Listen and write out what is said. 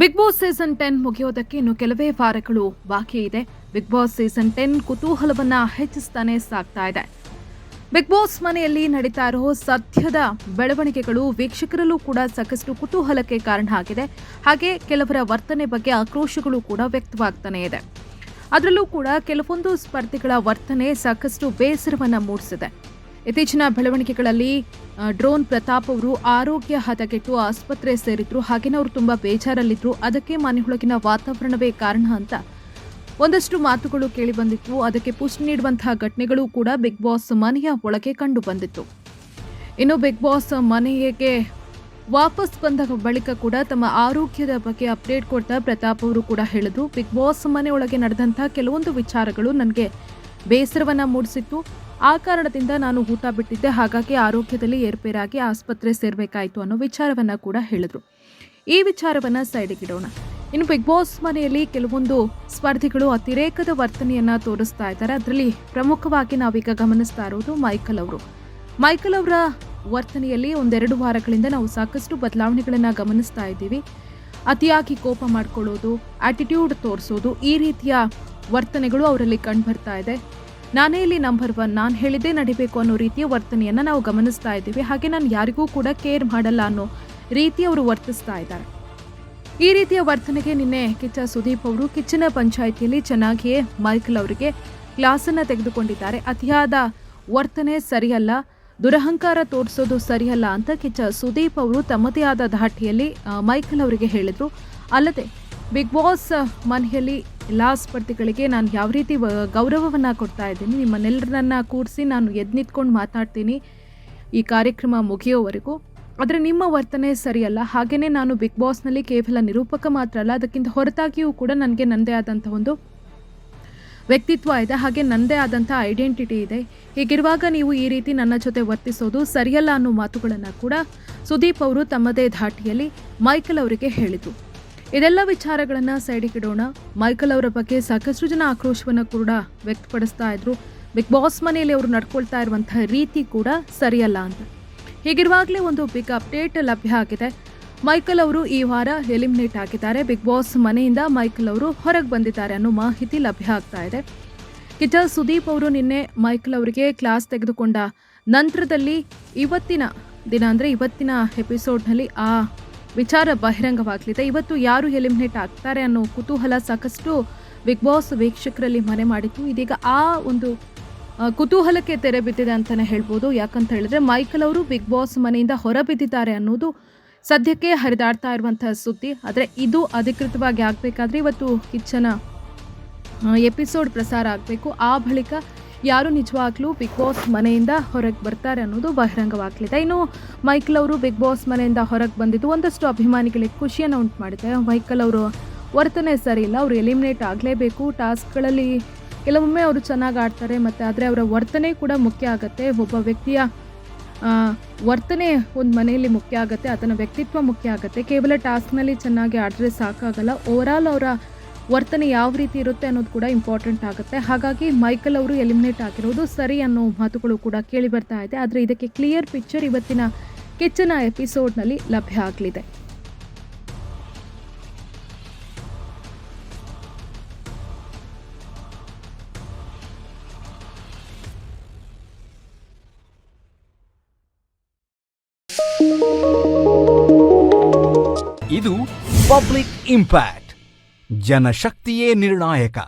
Big boss season ten ಮುಗಿಯೋದಕ್ಕೆ ಇನ್ನು ಕೆಲವೇ ವಾರಗಳು ಬಾಕಿ ಇದೆ. ಬಿಗ್ ಬಾಸ್ ಸೀಸನ್ ಟೆನ್ ಕುತೂಹಲವನ್ನ ಹೆಚ್ಚಿಸ್ತಾನೆ ಸಾಗ್ತಾ ಇದೆ. ಬಿಗ್ ಬಾಸ್ ಮನೆಯಲ್ಲಿ ನಡೀತಾ ಇರೋ ಸದ್ಯದ ಬೆಳವಣಿಗೆಗಳು ವೀಕ್ಷಕರಲ್ಲೂ ಕೂಡ ಸಾಕಷ್ಟು ಕುತೂಹಲಕ್ಕೆ ಕಾರಣ ಆಗಿದೆ. ಹಾಗೆ ಕೆಲವರ ವರ್ತನೆ ಬಗ್ಗೆ ಆಕ್ರೋಶಗಳು ಕೂಡ ವ್ಯಕ್ತವಾಗ್ತಾನೆ ಇದೆ. ಅದರಲ್ಲೂ ಕೂಡ ಕೆಲವೊಂದು ಸ್ಪರ್ಧಿಗಳ ವರ್ತನೆ ಸಾಕಷ್ಟು ಬೇಸರವನ್ನ ಮೂಡಿಸಿದೆ. ಇತ್ತೀಚಿನ ಬೆಳವಣಿಗೆಗಳಲ್ಲಿ ಡ್ರೋನ್ ಪ್ರತಾಪ್ ಅವರು ಆರೋಗ್ಯ ಹದಗೆಟ್ಟು ಆಸ್ಪತ್ರೆ ಸೇರಿದ್ರು, ಹಾಗೇನೇ ಅವರು ತುಂಬಾ ಬೇಜಾರಲ್ಲಿದ್ರು. ಅದಕ್ಕೆ ಮನೆಯೊಳಗಿನ ವಾತಾವರಣವೇ ಕಾರಣ ಅಂತ ಒಂದಷ್ಟು ಮಾತುಗಳು ಕೇಳಿ ಬಂದಿತ್ತು. ಅದಕ್ಕೆ ಪುಷ್ಟಿ ನೀಡುವಂತಹ ಘಟನೆಗಳು ಕೂಡ ಬಿಗ್ ಬಾಸ್ ಮನೆಯ ಒಳಗೆ ಕಂಡು ಬಂದಿತ್ತು. ಇನ್ನು ಬಿಗ್ ಬಾಸ್ ಮನೆಗೆ ವಾಪಸ್ ಬಂದ ಬಳಿಕ ಕೂಡ ತಮ್ಮ ಆರೋಗ್ಯದ ಬಗ್ಗೆ ಅಪ್ಡೇಟ್ ಕೊಡ್ತಾ ಪ್ರತಾಪ್ ಅವರು ಕೂಡ ಹೇಳಿದ್ರು. ಬಿಗ್ ಬಾಸ್ ಮನೆಯೊಳಗೆ ನಡೆದಂಥ ಕೆಲವೊಂದು ವಿಚಾರಗಳು ನನಗೆ ಬೇಸರವನ್ನ ಮೂಡಿಸಿತ್ತು. ಆ ಕಾರಣದಿಂದ ನಾನು ಊಟ ಬಿಟ್ಟಿದ್ದೆ. ಹಾಗಾಗಿ ಆರೋಗ್ಯದಲ್ಲಿ ಏರ್ಪೇರಾಗಿ ಆಸ್ಪತ್ರೆ ಸೇರಬೇಕಾಯಿತು ಅನ್ನೋ ವಿಚಾರವನ್ನ ಕೂಡ ಹೇಳಿದ್ರು. ಈ ವಿಚಾರವನ್ನ ಸೈಡಿಗಿಡೋಣ ಇನ್ನು ಬಿಗ್ ಬಾಸ್ ಮನೆಯಲ್ಲಿ ಕೆಲವೊಂದು ಸ್ಪರ್ಧಿಗಳು ಅತಿರೇಕದ ವರ್ತನೆಯನ್ನ ತೋರಿಸ್ತಾ ಇದ್ದಾರೆ. ಅದರಲ್ಲಿ ಪ್ರಮುಖವಾಗಿ ನಾವೀಗ ಗಮನಿಸ್ತಾ ಇರೋದು ಮೈಕಲ್ ಅವರು. ಮೈಕಲ್ ಅವರ ವರ್ತನೆಯಲ್ಲಿ ಒಂದೆರಡು ವಾರಗಳಿಂದ ನಾವು ಸಾಕಷ್ಟು ಬದಲಾವಣೆಗಳನ್ನು ಗಮನಿಸ್ತಾ ಇದ್ದೀವಿ. ಅತಿಯಾಗಿ ಕೋಪ ಮಾಡಿಕೊಳ್ಳೋದು ಆಟಿಟ್ಯೂಡ್ ತೋರಿಸೋದು, ಈ ರೀತಿಯ ವರ್ತನೆಗಳು ಅವರಲ್ಲಿ ಕಂಡುಬರ್ತಾ ಇದೆ. ನಾನೇ ಇಲ್ಲಿ ನಂಬರ್ ಒನ್ ನಾನು ಹೇಳಿದೆ ನಡಿಬೇಕು ಅನ್ನೋ ರೀತಿಯ ವರ್ತನೆಯನ್ನು ನಾವು ಗಮನಿಸ್ತಾ ಇದ್ದೀವಿ. ಹಾಗೆ ನಾನು ಯಾರಿಗೂ ಕೂಡ ಕೇರ್ ಮಾಡಲ್ಲ ಅನ್ನೋ ರೀತಿ ಅವರು ವರ್ತಿಸ್ತಾ ಇದ್ದಾರೆ. ಈ ರೀತಿಯ ವರ್ತನೆಗೆ ನಿನ್ನೆ ಕಿಚ್ಚ ಸುದೀಪ್ ಅವರು ಕಿಚ್ಚನ ಪಂಚಾಯಿತಿಯಲ್ಲಿ ಚೆನ್ನಾಗಿಯೇ ಮೈಕಲ್ ಅವರಿಗೆ ಕ್ಲಾಸನ್ನು ತೆಗೆದುಕೊಂಡಿದ್ದಾರೆ. ಅತಿಯಾದ ವರ್ತನೆ ಸರಿಯಲ್ಲ, ದುರಹಂಕಾರ ತೋರಿಸೋದು ಸರಿಯಲ್ಲ ಅಂತ ಕಿಚ್ಚ ಸುದೀಪ್ ಅವರು ತಮ್ಮದೇ ಆದ ಧಾಟಿಯಲ್ಲಿ ಮೈಕಲ್ ಅವರಿಗೆ ಹೇಳಿದರು. ಅಲ್ಲದೆ, ಬಿಗ್ ಬಾಸ್ ಮನೆಯಲ್ಲಿ ಎಲ್ಲ ಸ್ಪರ್ಧಿಗಳಿಗೆ ನಾನು ಯಾವ ರೀತಿ ಗೌರವವನ್ನು ಕೊಡ್ತಾ ಇದ್ದೀನಿ ನಿಮ್ಮನ್ನೆಲ್ಲರನ್ನ ಕೂರಿಸಿ ನಾನು ಎದ್ದು ನಿಂತ್ಕೊಂಡು ಮಾತಾಡ್ತೀನಿ ಈ ಕಾರ್ಯಕ್ರಮ ಮುಗಿಯೋವರೆಗೂ. ಆದರೆ ನಿಮ್ಮ ವರ್ತನೆ ಸರಿಯಲ್ಲ ಹಾಗೆಯೇ ನಾನು ಬಿಗ್ ಬಾಸ್ನಲ್ಲಿ ಕೇವಲ ನಿರೂಪಕ ಮಾತ್ರ ಅಲ್ಲ, ಅದಕ್ಕಿಂತ ಹೊರತಾಗಿಯೂ ಕೂಡ ನನಗೆ ನನ್ನದೇ ಆದಂಥ ಒಂದು ವ್ಯಕ್ತಿತ್ವ ಇದೆ, ಹಾಗೆ ನನ್ನದೇ ಆದಂಥ ಐಡೆಂಟಿಟಿ ಇದೆ. ಹೀಗಿರುವಾಗ ನೀವು ಈ ರೀತಿ ನನ್ನ ಜೊತೆ ವರ್ತಿಸೋದು ಸರಿಯಲ್ಲ ಅನ್ನೋ ಮಾತುಗಳನ್ನು ಕೂಡ ಸುದೀಪ್ ಅವರು ತಮ್ಮದೇ ಧಾಟಿಯಲ್ಲಿ ಮೈಕಲ್ ಅವರಿಗೆ ಹೇಳಿದರು. ಇದೆಲ್ಲ ವಿಚಾರಗಳನ್ನು ಸೈಡಿಗಿಡೋಣ. ಮೈಕಲ್ ಅವರ ಬಗ್ಗೆ ಸಾಕಷ್ಟು ಜನ ಆಕ್ರೋಶವನ್ನು ಕೂಡ ವ್ಯಕ್ತಪಡಿಸ್ತಾ ಇದ್ರು. ಬಿಗ್ ಬಾಸ್ ಮನೆಯಲ್ಲಿ ಅವರು ನಡ್ಕೊಳ್ತಾ ಇರುವಂತಹ ರೀತಿ ಕೂಡ ಸರಿಯಲ್ಲ ಅಂತ. ಹೀಗಿರುವಾಗಲೇ ಒಂದು ಬಿಗ್ ಅಪ್ಡೇಟ್ ಲಭ್ಯ ಆಗಿದೆ. ಮೈಕಲ್ ಅವರು ಈ ವಾರ ಎಲಿಮಿನೇಟ್ ಆಗಿದ್ದಾರೆ. ಬಿಗ್ ಬಾಸ್ ಮನೆಯಿಂದ ಮೈಕಲ್ ಅವರು ಹೊರಗೆ ಬಂದಿದ್ದಾರೆ ಅನ್ನೋ ಮಾಹಿತಿ ಲಭ್ಯ ಆಗ್ತಾ ಇದೆ. ಕಿಚ್ಚ ಸುದೀಪ್ ಅವರು ನಿನ್ನೆ ಮೈಕಲ್ ಅವರಿಗೆ ಕ್ಲಾಸ್ ತೆಗೆದುಕೊಂಡ ನಂತರದಲ್ಲಿ ಇವತ್ತಿನ ದಿನ ಅಂದರೆ ಇವತ್ತಿನ ಎಪಿಸೋಡ್ನಲ್ಲಿ ಆ ವಿಚಾರ ಬಹಿರಂಗವಾಗಲಿದೆ. ಇವತ್ತು ಯಾರು ಎಲಿಮಿನೇಟ್ ಆಗ್ತಾರೆ ಅನ್ನೋ ಕುತೂಹಲ ಸಾಕಷ್ಟು ಬಿಗ್ ಬಾಸ್ ವೀಕ್ಷಕರಲ್ಲಿ ಮನೆ ಮಾಡಿತ್ತು. ಇದೀಗ ಆ ಒಂದು ಕುತೂಹಲಕ್ಕೆ ತೆರೆ ಬಿದ್ದಿದೆ ಅಂತಲೇ ಹೇಳ್ಬೋದು. ಯಾಕಂತ ಹೇಳಿದ್ರೆ ಮೈಕಲ್ ಅವರು ಬಿಗ್ ಬಾಸ್ ಮನೆಯಿಂದ ಹೊರಬಿದ್ದಿದ್ದಾರೆ ಅನ್ನೋದು ಸದ್ಯಕ್ಕೆ ಹರಿದಾಡ್ತಾ ಇರುವಂತಹ ಸುದ್ದಿ. ಆದರೆ ಇದು ಅಧಿಕೃತವಾಗಿ ಆಗಬೇಕಾದ್ರೆ ಇವತ್ತು ಕಿಚ್ಚನ ಎಪಿಸೋಡ್ ಪ್ರಸಾರ ಆಗಬೇಕು. ಆ ಬಳಿಕ ಯಾರು ನಿಜವಾಗ್ಲೂ ಬಿಗ್ ಬಾಸ್ ಮನೆಯಿಂದ ಹೊರಗೆ ಬರ್ತಾರೆ ಅನ್ನೋದು ಬಹಿರಂಗವಾಗಲಿದೆ. ಇನ್ನು ಮೈಕಲ್ ಅವರು ಬಿಗ್ ಬಾಸ್ ಮನೆಯಿಂದ ಹೊರಗೆ ಬಂದಿದ್ದು ಒಂದಷ್ಟು ಅಭಿಮಾನಿಗಳಿಗೆ ಖುಷಿಯನ್ನು ಉಂಟು ಮಾಡಿದೆ. ಮೈಕಲ್ ಅವರು ವರ್ತನೆ ಸರಿ ಇಲ್ಲ ಅವರು ಎಲಿಮಿನೇಟ್ ಆಗಲೇಬೇಕು. ಟಾಸ್ಕ್ಗಳಲ್ಲಿ ಕೆಲವೊಮ್ಮೆ ಅವರು ಚೆನ್ನಾಗಿ ಆಡ್ತಾರೆ, ಮತ್ತು ಆದರೆ ಅವರ ವರ್ತನೆ ಕೂಡ ಮುಖ್ಯ ಆಗುತ್ತೆ. ಒಬ್ಬ ವ್ಯಕ್ತಿಯ ವರ್ತನೆ ಒಂದು ಮನೆಯಲ್ಲಿ ಮುಖ್ಯ ಆಗುತ್ತೆ ಅದನ್ನು ವ್ಯಕ್ತಿತ್ವ ಮುಖ್ಯ ಆಗುತ್ತೆ. ಕೇವಲ ಟಾಸ್ಕ್ನಲ್ಲಿ ಚೆನ್ನಾಗಿ ಆಡಿದ್ರೆ ಸಾಕಾಗಲ್ಲ. ಓವರಾಲ್ ಅವರ ವರ್ತನೆ ಯಾವ ರೀತಿ ಇರುತ್ತೆ ಅನ್ನೋದು ಕೂಡ ಇಂಪಾರ್ಟೆಂಟ್ ಆಗುತ್ತೆ. ಹಾಗಾಗಿ ಮೈಕಲ್ ಅವರು ಎಲಿಮಿನೇಟ್ ಆಗಿರೋದು ಸರಿ ಅನ್ನೋ ಮಾತುಗಳು ಕೂಡ ಕೇಳಿ ಬರ್ತಾ ಇದೆ. ಆದರೆ ಇದಕ್ಕೆ ಕ್ಲಿಯರ್ ಪಿಕ್ಚರ್ ಇವತ್ತಿನ ಕೆಚ್ಚನ ಎಪಿಸೋಡ್ನಲ್ಲಿ ಲಭ್ಯ ಆಗಲಿದೆ. ಇದು ಪಬ್ಲಿಕ್ ಇಂಪ್ಯಾಕ್ಟ್ ಜನಶಕ್ತಿಯೇ ನಿರ್ಣಾಯಕ